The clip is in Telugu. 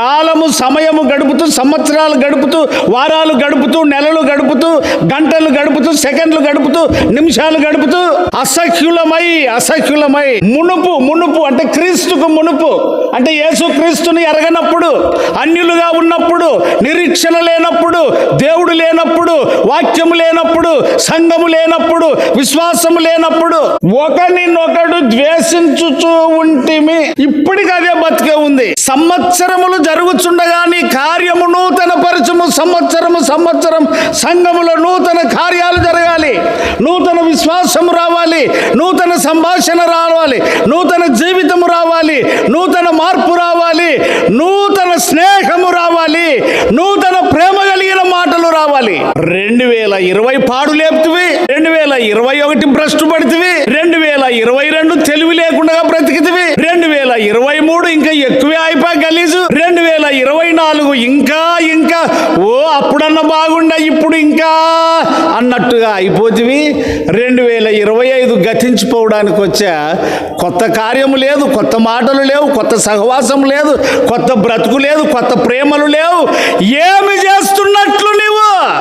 కాలము సమయము గడుపుతూ సంవత్సరాలు గడుపుతూ వారాలు గడుపుతూ నెలలు గడుపుతూ గంటలు గడుపుతూ సెకండ్లు గడుపుతూ నిమిషాలు గడుపుతూ అసఖ్యులమై అసఖ్యులమై మునుపు మునుపు అంటే క్రీస్తుకు మునుపు. అంటే యేసు క్రీస్తుని ఎరగనప్పుడు అన్యులుగా ఉన్నప్పుడు నిరీక్షణ లేనప్పుడు దేవుడు లేనప్పుడు వాక్యము లేనప్పుడు సంఘము లేనప్పుడు విశ్వాసము లేనప్పుడు ఒకరినొకడు ద్వేషించుచూ ఉంటిమి. ఇప్పటికి అదే బతికే ఉంది. సంవత్సరములు జరుగుచుండగా నీ కార్యము నూతన పరిచము సంవత్సరము సంవత్సరం సంఘములో నూతన కార్యాలు జరగాలి. నూతన విశ్వాసము రావాలి. నూతన సంభాషణ రావాలి. నూతన జీవితము రావాలి. నూతన మార్పు రావాలి. నూతన స్నేహము రావాలి. నూతన ప్రేమ కలిగిన మాటలు రావాలి. రెండు వేల ఇరవై పాడు లేపుతువి. రెండు వేల ఇరవై ఒకటి భ్రష్టు పడితివి. రెండు వేల ఇరవై రెండు తెలివి లేకుండా బ్రతికితివి. రెండు వేల ఇరవై మూడు ఇంకా ఎక్కువ అయిపోయి గలీజు రెండు వేల ఇరవై నాలుగు ఇంకా ఇంకా. ఓ అప్పుడన్న బాగుండా ఇప్పుడు ఇంకా. అన్నట్టుగా అయిపోతివి. రెండు వేల ఇరవై ఐదు గతించిపోవడానికి వచ్చా. కొత్త కార్యము లేదు కొత్త మాటలు లేవు కొత్త సహవాసం లేదు కొత్త బ్రతుకు లేదు కొత్త ప్రేమలు లేవు. ఏ